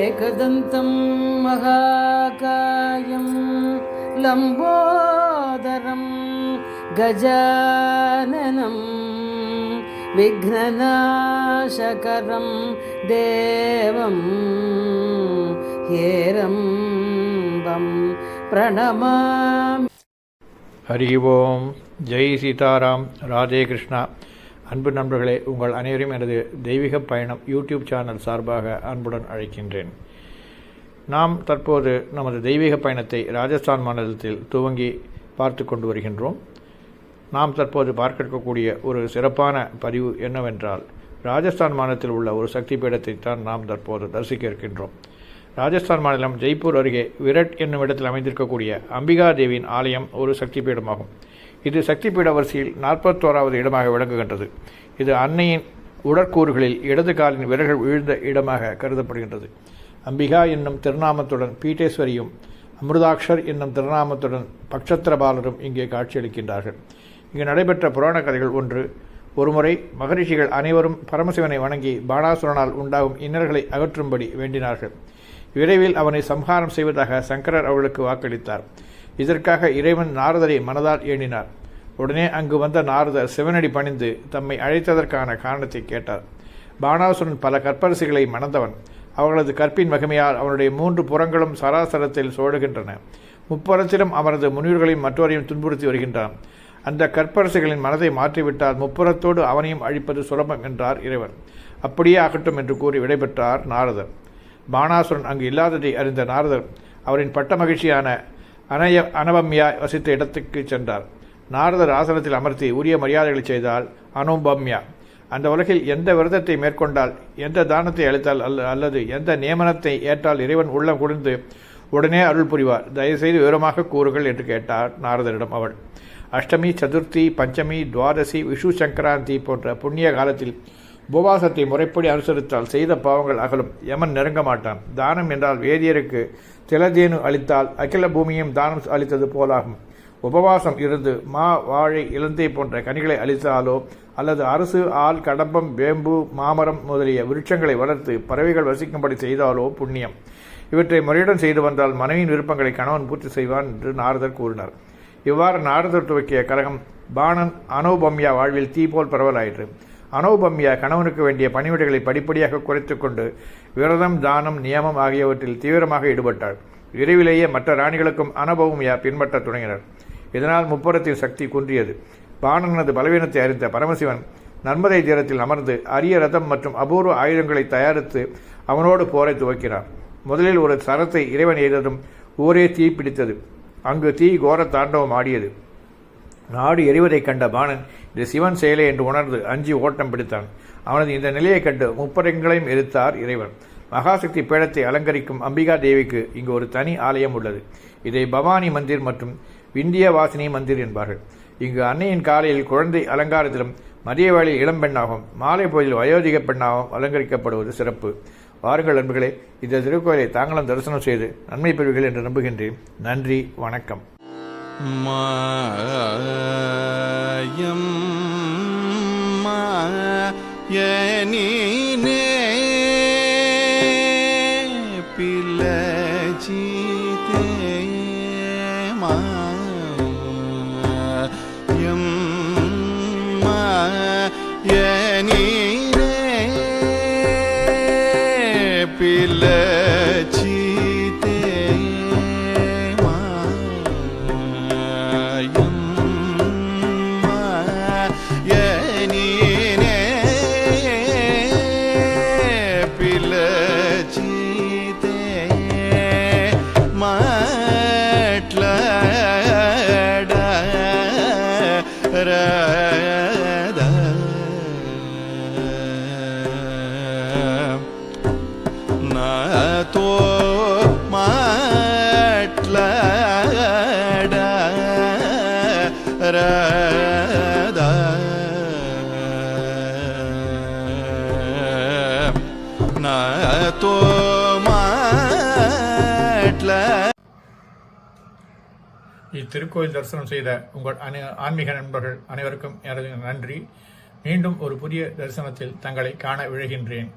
एकदन्तं महाकायं लम्बोदरं गजाननं विघ्ननाशकरं தேவம் ஏரம்பம் பிரணமாம். ஹரி ஓம். ஜெய் சீதாராம். ராதே கிருஷ்ணா. அன்பு நண்பர்களே உங்கள் அனைவரும் எனது தெய்வீக பயணம் யூடியூப் சேனல் சார்பாக அன்புடன் அழைக்கின்றேன். நாம் தற்போது நமது தெய்வீக பயணத்தை ராஜஸ்தான் மாநிலத்தில் துவங்கி பார்த்து கொண்டு வருகின்றோம். நாம் தற்போது பார்க்க இருக்கக்கூடிய ஒரு சிறப்பான பதிவு என்னவென்றால் ராஜஸ்தான் மாநிலத்தில் உள்ள ஒரு சக்தி பீடத்தை தான் நாம் தற்போது தரிசிக்க இருக்கின்றோம் ராஜஸ்தான் மாநிலம் ஜெய்ப்பூர் அருகே விரட் என்னும் இடத்தில் அமைந்திருக்கக்கூடிய அம்பிகா தேவியின் ஆலயம் ஒரு சக்தி பீடமாகும் இது சக்தி பீட வரிசையில் நாற்பத்தோராவது இடமாக விளங்குகின்றது. இது அன்னையின் உடற்கூறுகளில் இடது காலின் விரல்கள் வீழ்ந்த இடமாக கருதப்படுகின்றது. அம்பிகா என்னும் திருநாமத்துடன் பீட்டேஸ்வரியும் அமிர்தாட்சர் என்னும் திருநாமத்துடன் பக்ஷத்திரபாலரும் இங்கே காட்சியளிக்கின்றார்கள். இங்கு நடைபெற்ற புராண கதைகள் ஒன்று ஒருமுறை மகரிஷிகள் அனைவரும் பரமசிவனை வணங்கி பாணாசுரனால் உண்டாகும் இன்னல்களை அகற்றும்படி வேண்டினார்கள். விரைவில் அவனை சம்ஹாரம் செய்வதாக சங்கரர் அவளுக்கு வாக்களித்தார். இதற்காக இறைவன் நாரதரை மனதால் எண்ணினார் உடனே அங்கு வந்த நாரதர் சிவனடி பணிந்து தம்மை அழைத்ததற்கான காரணத்தை கேட்டார். பாணாசுரன் பல கற்பரசிகளை மணந்தவன். அவர்களது கற்பின் மகிமையால் அவனுடைய மூன்று புறங்களும் சராசரத்தில் சோழுகின்றன முப்புறத்திலும் அவரது முனிவர்களையும் மற்றவரையும் துன்புறுத்தி வருகின்றான். அந்த கற்பரசுகளின் மனதை மாற்றிவிட்டால் முப்புறத்தோடு அவனையும் அழிப்பது சுலபம் என்றார் இறைவன். அப்படியே ஆகட்டும் என்று கூறி விடைபெற்றார் நாரதர். பானாசுரன் அங்கு இல்லாததை அறிந்த நாரதர் அவரின் பட்ட மகிழ்ச்சியான அனய அனபம்யா வசித்த இடத்துக்கு சென்றார். நாரதர் ஆசனத்தில் அமர்த்தி உரிய மரியாதைகளை செய்தால் அனுபம்யா. அந்த உலகில் எந்த விரதத்தை மேற்கொண்டால் எந்த தானத்தை அளித்தால் அல்ல அல்லது எந்த நியமனத்தை ஏற்றால் இறைவன் உள்ளம் குடிந்து உடனே அருள் புரிவார்? தயவுசெய்து விவரமாக கூறுகள் என்று கேட்டார் நாரதரிடம் அவள். அஷ்டமி சதுர்த்தி பஞ்சமி துவாதசி விஷு சங்கராந்தி போன்ற புண்ணிய காலத்தில் உபவாசத்தை முறைப்படி அனுசரித்தால் செய்த பாவங்கள் அகலும். யமன் நெருங்க மாட்டான் தானம் என்றால் வேதியருக்கு திலதேனு அளித்தால் அகில பூமியும் தானம் அளித்தது போலாகும். உபவாசம் இருந்து மா வாழை இலந்தை போன்ற கனிகளை அளித்தாலோ அல்லது அரசு ஆள் கடம்பம் வேம்பு மாமரம் முதலிய விருட்சங்களை வளர்த்து பறவைகள் வசிக்கும்படி செய்தாலோ புண்ணியம். இவற்றை முறையுடன் செய்து வந்தால் மனைவியின் விருப்பங்களை கணவன் பூர்த்தி செய்வான் என்று நாரதர் கூறினார். இவ்வாறு நாரதர் துவக்கிய கழகம் பாணன் அனௌபம்யா வாழ்வில் தீ போல் பரவலாயிற்று. அனௌபம்யா கணவனுக்கு வேண்டிய பணிவிடைகளை படிப்படியாக குறைத்து கொண்டு விரதம் தானம் நியமம் ஆகியவற்றில் தீவிரமாக ஈடுபட்டாள். விரைவிலேயே மற்ற ராணிகளுக்கும் அனுபவம்யா பின்பற்ற தொடங்கினர். இதனால் முப்புறத்தின் சக்தி குன்றியது. பாணனது பலவீனத்தை அறிந்த பரமசிவன் நர்மதை தீரத்தில் அமர்ந்து அரிய ரதம் மற்றும் அபூர்வ ஆயுதங்களை தயாரித்து அவனோடு போரை துவக்கினார். முதலில் ஒரு சரத்தை இறைவன் எய்ததும் ஊரே தீ பிடித்தது. அங்கு தீ கோர தாண்டவம் ஆடியது. நாடு எரிவதைக் கண்ட பாணன் இது சிவன் செயலே என்று உணர்ந்து அஞ்சி ஓட்டம் பிடித்தான். அவனது இந்த நிலையைக் கண்டு முப்பரங்களையும் எரித்தார் இறைவன். மகாசக்தி பீடத்தை அலங்கரிக்கும் அம்பிகா தேவிக்கு இங்கு ஒரு தனி ஆலயம் உள்ளது. இதை பவானி மந்திர் மற்றும் விந்திய வாசினி மந்திர் என்பார்கள். இங்கு அன்னையின் காலையில் குழந்தை அலங்காரத்திலும் மதிய வேளையில் இளம்பெண்ணாகவும் மாலை பொழுதில் வயோதிக பெண்ணாகவும் அலங்கரிக்கப்படுவது சிறப்பு. வாருங்கள் அன்புகளே இந்த திருக்கோயிலை தாங்களும் தரிசனம் செய்து நன்மை பெறுவீர்கள் என்று நம்புகின்றேன். நன்றி வணக்கம். மாயம் மாயனீனே பிள்ளஜிதே மா పిలచితే మాయం మాయనినే పిలచితే మాట్లాడ రా తో మాట్లాడ నాతో இத்திருக்கோயில் தரிசனம் செய்த உங்கள் அனை ஆன்மீக நண்பர்கள் அனைவருக்கும் எனது நன்றி. மீண்டும் ஒரு புதிய தரிசனத்தில் தங்களை காண விழுகின்றேன்.